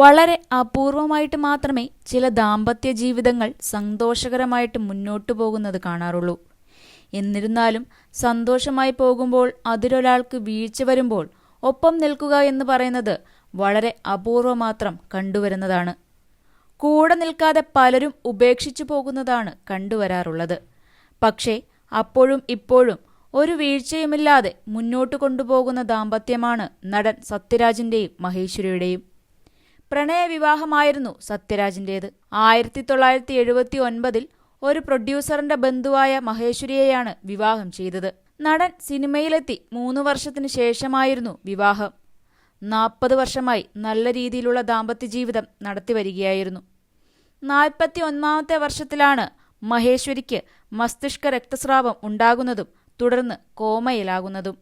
വളരെ അപൂർവമായിട്ട് മാത്രമേ ചില ദാമ്പത്യ ജീവിതങ്ങൾ സന്തോഷകരമായിട്ട് മുന്നോട്ടു പോകുന്നത് കാണാറുള്ളൂ. എന്നിരുന്നാലും സന്തോഷമായി പോകുമ്പോൾ അതിലൊരാൾക്ക് വീഴ്ച വരുമ്പോൾ ഒപ്പം നിൽക്കുക എന്ന് പറയുന്നത് വളരെ അപൂർവം മാത്രം കണ്ടുവരുന്നതാണ്. കൂടെ നിൽക്കാതെ പലരും ഉപേക്ഷിച്ചു പോകുന്നതാണ് കണ്ടുവരാറുള്ളത്. പക്ഷേ അപ്പോഴും ഇപ്പോഴും ഒരു വീഴ്ചയുമില്ലാതെ മുന്നോട്ട് കൊണ്ടുപോകുന്ന ദാമ്പത്യമാണ് നടൻ സത്യരാജിന്റെയും മഹേശ്വരിയുടെയും. പ്രണയവിവാഹമായിരുന്നു സത്യരാജിന്റേത് ആയിരത്തി തൊള്ളായിരത്തി എഴുപത്തി ഒൻപതിൽ ഒരു പ്രൊഡ്യൂസറിന്റെ ബന്ധുവായ മഹേശ്വരിയെയാണ് വിവാഹം ചെയ്തത്. നടൻ സിനിമയിലെത്തി മൂന്ന് വർഷത്തിനു ശേഷമായിരുന്നു വിവാഹം. നാൽപ്പത് വർഷമായി നല്ല രീതിയിലുള്ള ദാമ്പത്യ ജീവിതം നടത്തിവരികയായിരുന്നു നാൽപ്പത്തി ഒന്നാമത്തെ വർഷത്തിലാണ് മഹേശ്വരിക്ക് മസ്തിഷ്ക രക്തസ്രാവം ഉണ്ടാകുന്നതും തുടർന്ന് കോമയിലാകുന്നതും.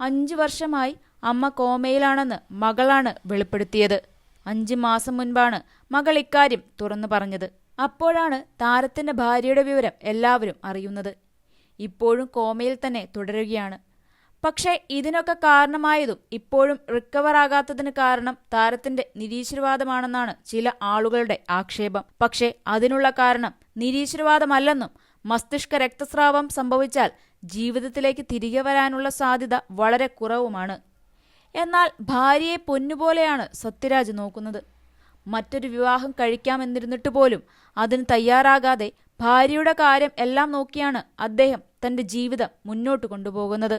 അഞ്ചു വർഷമായി അമ്മ കോമയിലാണെന്ന് മകളാണ് വെളിപ്പെടുത്തിയത്. അഞ്ച് മാസം മുൻപാണ് മകൾ ഇക്കാര്യം തുറന്നു പറഞ്ഞത്. അപ്പോഴാണ് താരത്തിന്റെ ഭാര്യയുടെ വിവരം എല്ലാവരും അറിയുന്നത്. ഇപ്പോഴും കോമയിൽ തന്നെ തുടരുകയാണ്. പക്ഷേ ഇതിനൊക്കെ കാരണമായതും ഇപ്പോഴും റിക്കവർ ആകാത്തതിന് കാരണം താരത്തിന്റെ നിരീശ്വരവാദമാണെന്നാണ് ചില ആളുകളുടെ ആക്ഷേപം. പക്ഷേ അതിനുള്ള കാരണം നിരീശ്വരവാദമല്ലെന്നും മസ്തിഷ്ക രക്തസ്രാവം സംഭവിച്ചാൽ ജീവിതത്തിലേക്ക് തിരികെ വരാനുള്ള സാധ്യത വളരെ കുറവുമാണ്. എന്നാൽ ഭാര്യയെ പൊന്നുപോലെയാണ് സത്യരാജ് നോക്കുന്നത്. മറ്റൊരു വിവാഹം കഴിക്കാമെന്നിരുന്നിട്ട് പോലും അതിന് തയ്യാറാകാതെ ഭാര്യയുടെ കാര്യം എല്ലാം നോക്കിയാണ് അദ്ദേഹം തന്റെ ജീവിതം മുന്നോട്ട് കൊണ്ടുപോകുന്നത്.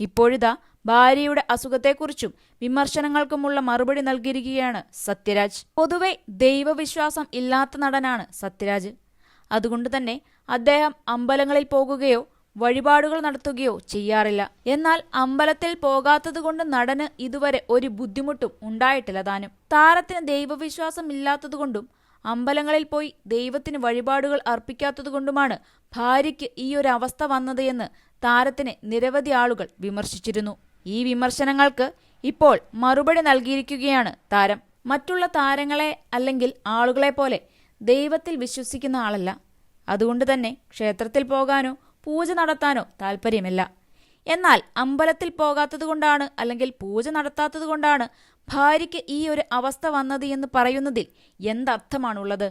ഇപ്പോഴിതാ ഭാര്യയുടെ അസുഖത്തെക്കുറിച്ചും വിമർശനങ്ങൾക്കുമുള്ള മറുപടി നൽകിയിരിക്കുകയാണ് സത്യരാജ്. പൊതുവെ ദൈവവിശ്വാസം ഇല്ലാത്ത നടനാണ് സത്യരാജ്. അതുകൊണ്ട് തന്നെ അദ്ദേഹം അമ്പലങ്ങളിൽ പോകുകയോ വഴിപാടുകൾ നടത്തുകയോ ചെയ്യാറില്ല. എന്നാൽ അമ്പലത്തിൽ പോകാത്തതുകൊണ്ട് നടന് ഇതുവരെ ഒരു ബുദ്ധിമുട്ടും ഉണ്ടായിട്ടില്ല താനും. താരത്തിന് ദൈവവിശ്വാസം ഇല്ലാത്തതുകൊണ്ടും അമ്പലങ്ങളിൽ പോയി ദൈവത്തിന് വഴിപാടുകൾ അർപ്പിക്കാത്തതുകൊണ്ടുമാണ് ഭാര്യയ്ക്ക് ഈ ഒരു അവസ്ഥ വന്നത് എന്ന് താരത്തിന് നിരവധി ആളുകൾ വിമർശിച്ചിരുന്നു. ഈ വിമർശനങ്ങൾക്ക് ഇപ്പോൾ മറുപടി നൽകിയിരിക്കുകയാണ് താരം. മറ്റുള്ള താരങ്ങളെ അല്ലെങ്കിൽ ആളുകളെ പോലെ ദൈവത്തിൽ വിശ്വസിക്കുന്ന ആളല്ല. അതുകൊണ്ട് തന്നെ ക്ഷേത്രത്തിൽ പോകാനോ പൂജ നടത്താനോ താല്പര്യമില്ല എന്നാൽ അമ്പലത്തിൽ പോകാത്തതുകൊണ്ടാണ് അല്ലെങ്കിൽ പൂജ നടത്താത്തതുകൊണ്ടാണ് ഭാര്യയ്ക്ക് ഈ ഒരു അവസ്ഥ വന്നത് എന്ന് പറയുന്നതിൽ എന്തർത്ഥമാണുള്ളത്?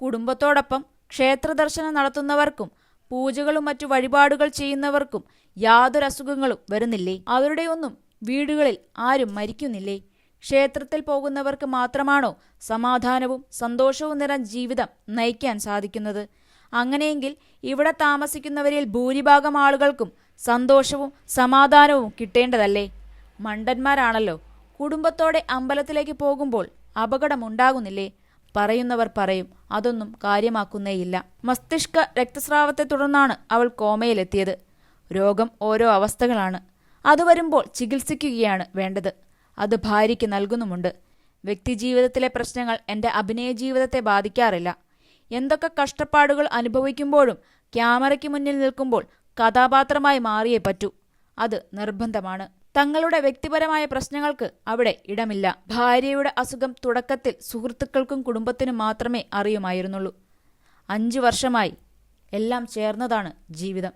കുടുംബത്തോടൊപ്പം ക്ഷേത്രദർശനം നടത്തുന്നവർക്കും പൂജകളും മറ്റു വഴിപാടുകൾ ചെയ്യുന്നവർക്കും യാതൊരു അസുഖങ്ങളും വരുന്നില്ലേ? അവരുടെ ഒന്നും വീടുകളിൽ ആരും മരിക്കുന്നില്ലേ? ക്ഷേത്രത്തിൽ പോകുന്നവർക്ക് മാത്രമാണോ സമാധാനവും സന്തോഷവും നിറഞ്ഞ ജീവിതം നയിക്കാൻ സാധിക്കുന്നത്? അങ്ങനെയെങ്കിൽ ഇവിടെ താമസിക്കുന്നവരിൽ ഭൂരിഭാഗം ആളുകൾക്കും സന്തോഷവും സമാധാനവും കിട്ടേണ്ടതല്ലേ? മണ്ടന്മാരാണല്ലോ. കുടുംബത്തോടെ അമ്പലത്തിലേക്ക് പോകുമ്പോൾ അപകടമുണ്ടാകുന്നില്ലേ? പറയുന്നവർ പറയും അതൊന്നും കാര്യമാക്കുന്നേയില്ല. മസ്തിഷ്ക രക്തസ്രാവത്തെ തുടർന്നാണ് അവൾ കോമയിലെത്തിയത്. രോഗം ഓരോ അവസ്ഥകളാണ്. അത് വരുമ്പോൾ ചികിത്സിക്കുകയാണ് വേണ്ടത്. അത് ഭാര്യയ്ക്ക് നൽകുന്നുമുണ്ട്. വ്യക്തിജീവിതത്തിലെ പ്രശ്നങ്ങൾ എന്റെ അഭിനയ ജീവിതത്തെ ബാധിക്കാറില്ല. എന്തൊക്കെ കഷ്ടപ്പാടുകൾ അനുഭവിക്കുമ്പോഴും ക്യാമറയ്ക്ക് മുന്നിൽ നിൽക്കുമ്പോൾ കഥാപാത്രമായി മാറിയേ പറ്റൂ. അത് നിർബന്ധമാണ്. തങ്ങളുടെ വ്യക്തിപരമായ പ്രശ്നങ്ങൾക്ക് അവിടെ ഇടമില്ല. ഭാര്യയുടെ അസുഖം തുടക്കത്തിൽ സുഹൃത്തുക്കൾക്കും കുടുംബത്തിനും മാത്രമേ അറിയുമായിരുന്നുള്ളൂ. അഞ്ചു വർഷമായി എല്ലാം ചേർന്നതാണ് ജീവിതം.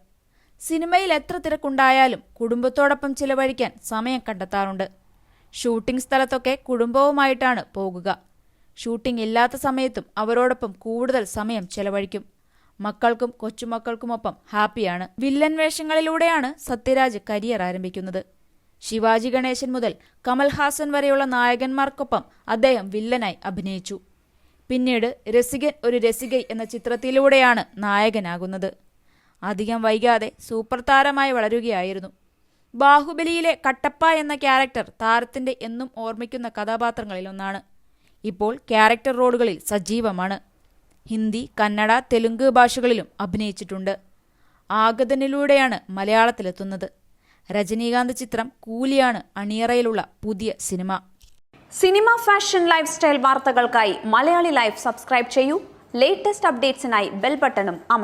സിനിമയിൽ എത്ര തിരക്കുണ്ടായാലും കുടുംബത്തോടൊപ്പം ചിലവഴിക്കാൻ സമയം കണ്ടെത്താറുണ്ട്. ഷൂട്ടിംഗ് സ്ഥലത്തൊക്കെ കുടുംബവുമായിട്ടാണ് പോകുക. ഷൂട്ടിംഗ് ഇല്ലാത്ത സമയത്തും അവരോടൊപ്പം കൂടുതൽ സമയം ചെലവഴിക്കും. മക്കൾക്കും കൊച്ചുമക്കൾക്കുമൊപ്പം ഹാപ്പിയാണ്. വില്ലൻ വേഷങ്ങളിലൂടെയാണ് സത്യരാജ് കരിയർ ആരംഭിക്കുന്നത്. ശിവാജി ഗണേശൻ മുതൽ കമൽഹാസൻ വരെയുള്ള നായകന്മാർക്കൊപ്പം അദ്ദേഹം വില്ലനായി അഭിനയിച്ചു. പിന്നീട് രസികൻ ഒരു രസികൈ എന്ന ചിത്രത്തിലൂടെയാണ് നായകനാകുന്നത്. അധികം വൈകാതെ സൂപ്പർ താരമായി വളരുകയായിരുന്നു. ബാഹുബലിയിലെ കട്ടപ്പ എന്ന ക്യാരക്ടർ താരത്തിന്റെ എന്നും ഓർമ്മിക്കുന്ന കഥാപാത്രങ്ങളിലൊന്നാണ്. ഇപ്പോൾ ക്യാരക്ടർ റോളുകളിൽ സജീവമാണ്. ഹിന്ദി കന്നഡ തെലുങ്ക് ഭാഷകളിലും അഭിനയിച്ചിട്ടുണ്ട്. ആഗതനിലൂടെയാണ് മലയാളത്തിലെത്തുന്നത്. രജനീകാന്ത് ചിത്രം കൂലിയാണ് അണിയറയിലുള്ള പുതിയ cinema. Cinema fashion life style വാർത്തകൾക്കായി മലയാളി ലൈഫ് സബ്സ്ക്രൈബ് ചെയ്യൂ. ലേറ്റസ്റ്റ് അപ്ഡേറ്റ്സിനായി ബെൽ ബട്ടണും അമർ